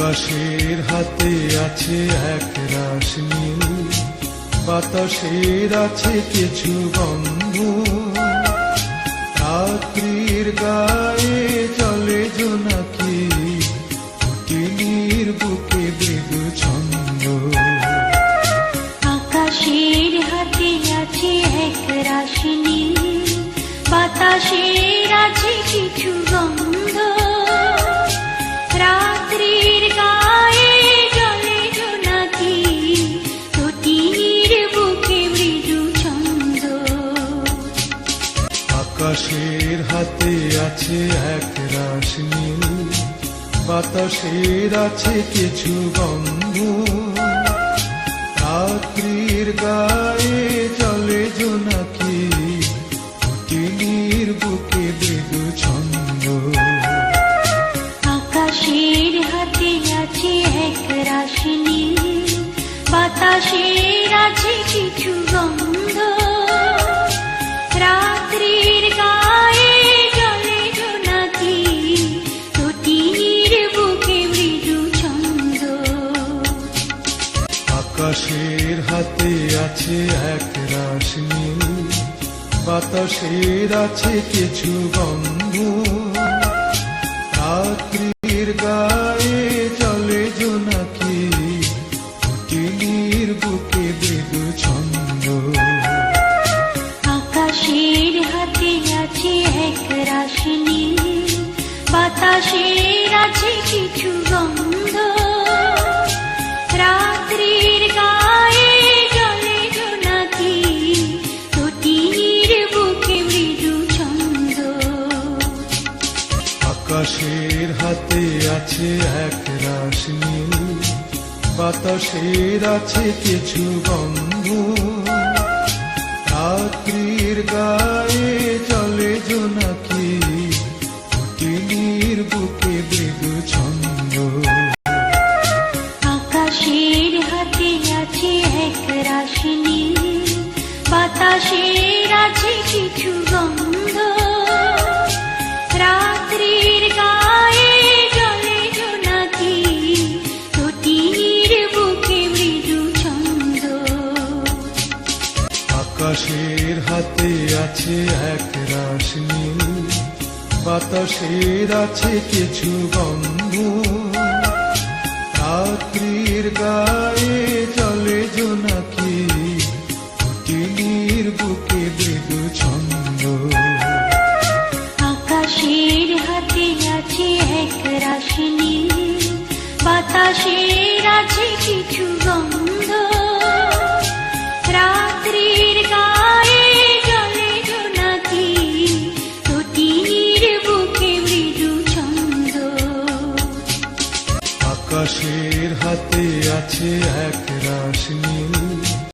আকাশের হাতে আছে এক রাস নীল বাতাসের আছে কিছু গন্ধ রাত্রির গায়ে চলে জোনাকি কুটিনির বুকে মৃদু ছন্দ। আকাশের হাতে আছে এক রাশনি বাতাসের আছে কিছু গন্ধ রাত্রির আকাশের হাতে আছে এক নীল বাতাসের আছে কিছু গন্ধ রাত্রির গায়ে চলে জোনাকি কুটিনির বুকে মৃদু ছন্দ। আকাশের হাতে আছে এক রাশনি। বাতাসের আছে কিছু গন্ধ আকাশের হাতে আছে এক নীল বাতাসের আছে কিছু গন্ধ রাত্রির গায়ে চলে জোনাকি কুটিনির বুকে মৃদু ছন্দ। আকাশের হাতে আছে এক রাশনি বাতাসের আছে কিছু গন্ধ আকাশের হাতে আছে এক নীল বাতাসের আছে কিছু গন্ধ রাত্রির গায়ে চলে জোনাকি কুটিনির বুকে মৃদু ছন্দ। আকাশের হাতে আছে এক রাশনি বাতাসের আছে কিছু গন্ধ আকাশের হাতে আছে এক রাস নীল বাতাসের আছে কিছু গন্ধ। রাত্রির গায়ে চলে জোনাকি কুটিনির বুকে মৃদু ছন্দ। আকাশের হাতে আছে এক রাশনি বাতাসের আছে কিছু গন্ধ। আকাশের হাতে আছে এক রাশ। নীল